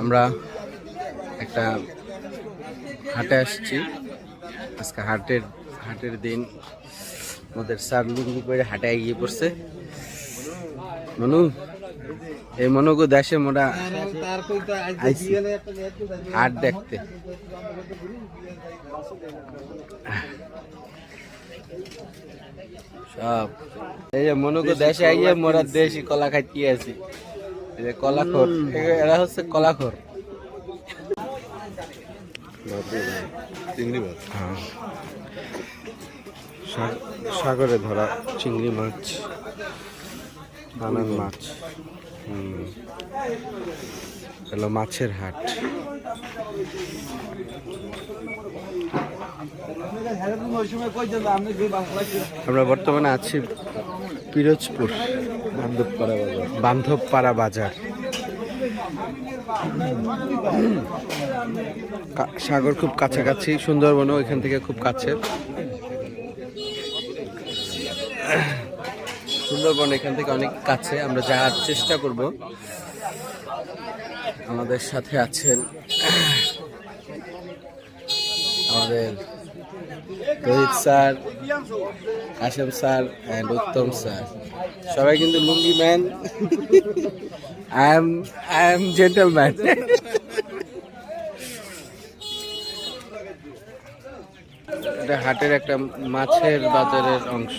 আমরা একটা হাটে আসছি। আজকে হাটের হাটের দিন। আমাদের স্যার লুঙ্গি করে হাটে এগিয়ে পড়ছে। মনু, এই মনুগো দেশে মোরা হাট দেখতে। সব। এই যে মনুগো দেশে আইয়ে মোরা দেশি কলা খাইতে আছি এই যে কলাখোর। এরা হচ্ছে কলাখোর। চিংড়ি মাছ। হ্যাঁ। সা- সাগরে ধরা চিংড়ি মাছ। বানান মাছ। হুম। হলো মাছের হাট। আমরা বর্তমানে আছি পিরোজপুর, বান্ধবপাড়া বাজার। সাগর খুব কাছাকাছি, সুন্দরবনও এখান থেকে খুব কাছে। সুন্দরবন এখান থেকে অনেক কাছে, আমরা যাওয়ার চেষ্টা করব। আমাদের সাথে আছেন আমাদের Rohit sir Kashem sir and Uttam sir. সবাই কিন্তু lungi man. I am I am gentleman এটা হাটের একটা মাছের বাজারের অংশ।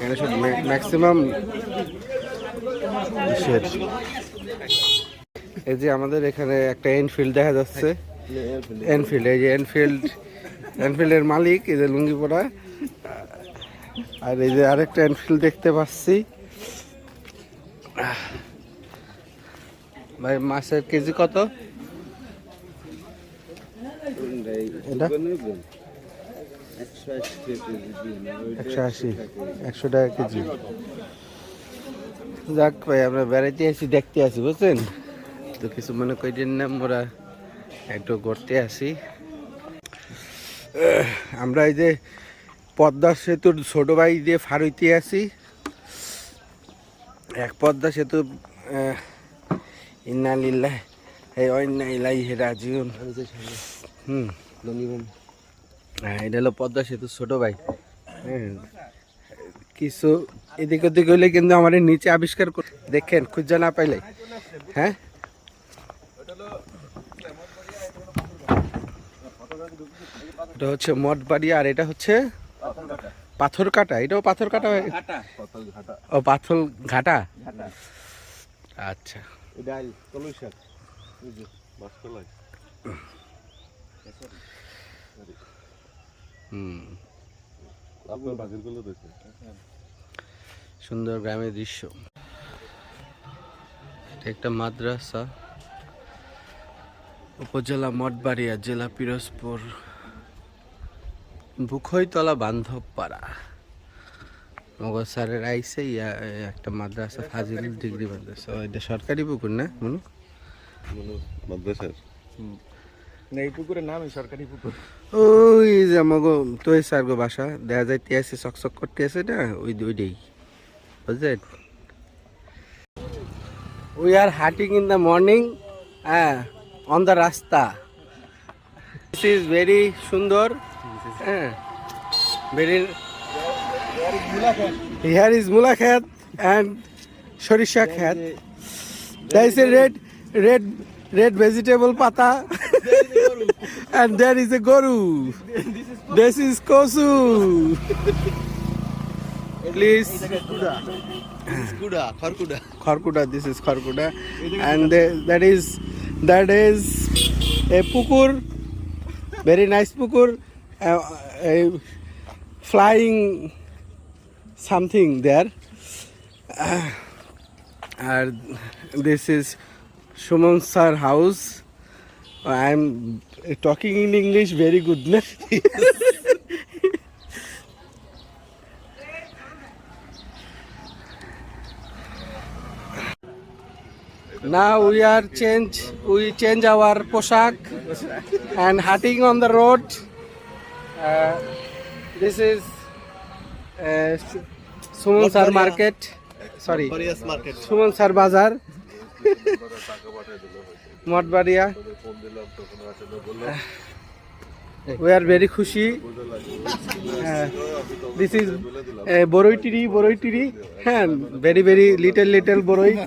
এখানে সব ম্যাক্সিমাম এই যে আমাদের এখানে একটা এনফিল্ড দেখা যাচ্ছে। এনফিল্ড এই যে এনফিল্ড এনফিল্ডের মালিক, এই যে লুঙ্গি পরা আর এই যে আরেকটা এনফিল্ড দেখতে পাচ্ছি। ভাই মাছের কেজি কত? একশো আশি, একশো টাকা কেজি। যাক ভাই, আমরা বেড়াইতে আসি, দেখতে আসি, বুঝছেন? তো কিছু মনে করেন না, আমরা একটু ঘুরতে আসি। আমরা এই যে পদ্মা সেতুর ছোট ভাই দিয়ে ফারুইতে আছি এক পদ্মা সেতু আহ, ইন্না লিল্লাহ এই অন্যা ইলাই রাজিউন। হুম। হ্যাঁ এটা হলো পদ্মা সেতু ছোট ভাই। হ্যাঁ। কিছু এদিক ওদিক হইলে কিন্তু আমার নিচে আবিষ্কার কর দেখেন খুঁজা না পাইলে। হ্যাঁ? এটা হচ্ছে মঠ বাড়ি আর এটা হচ্ছে পাথর কাটা এটাও পাথর কাটা হয় ও পাথর ঘাটা? আচ্ছা। সুন্দর গ্রামের দৃশ্য। একটা মাদ্রাসা। উপজেলা মঠবাড়িয়া জেলা পিরোজপুর বুখইতলা বান্ধবপাড়া। মগজ স্যারের আইসে ইয়া একটা মাদ্রাসা ফাজিল ডিগ্রি মাদ্রাসা। এটা সরকারি পুকুর না মনু? মানে মাদ্রাসার। এই পুকুরের নামই সরকারি পুকুর। ওই যে আমাগো তো স্যার গো বাসা দেখা যাইতে আছে চকচক করতে আছে না ওই ওইটাই বুঝলেন উই আর হাটিং ইন দ্য মর্নিং হ্যাঁ। অন দ্য রাস্তা দিস ইজ ভেরি সুন্দর হ্যাঁ ভেরি হিয়ার ইজ মুলা খেত অ্যান্ড সরিষা খেত There is a red, red, red vegetable pata, and there is a goru. This is kosu. Please, কুড়া খড়কুড়া Kharkuda. This is Kharkuda, and the- that is a pukur, very nice pukur, uh, a flying something there. and this is Shuman sir house. I am talking in English very good. now we are change we change our poshak and hunting on the road. Uh, this is uh, Suman sir market sorry Various market. Suman Bazar Mathbaria we are very খুশি this is বড়ইটিরি বড়ইটিরি হ্যাঁ very very little little না।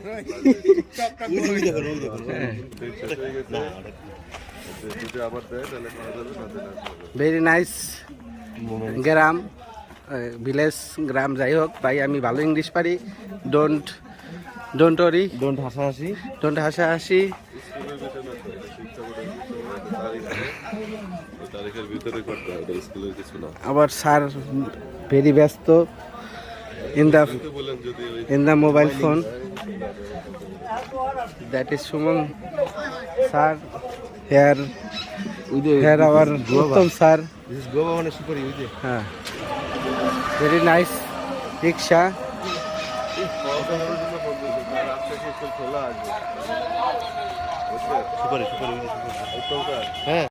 Very nice গ্রাম village গ্রাম যাই হোক ভাই আমি ভালো ইংলিশ পারি ডোন্ট ডোন্ট ওরি Don't হাসাহাসি ডোন্ট হাসাহাসি স্কুলের বেতন আছে, এটা শিক্ষা বোর্ডের কিছু একটা তারিখ আছে। ওই তারিখের ভিতরে করতে স্কুলের কিছু না। আবার স্যার ভেরি ব্যস্ত। ইন দ্য ইন বললেন mobile phone that is mobile phone here here Goa মানে সুপারি হ্যাঁ ভেরি নাইস? সুপারি সুপারি হ্যাঁ।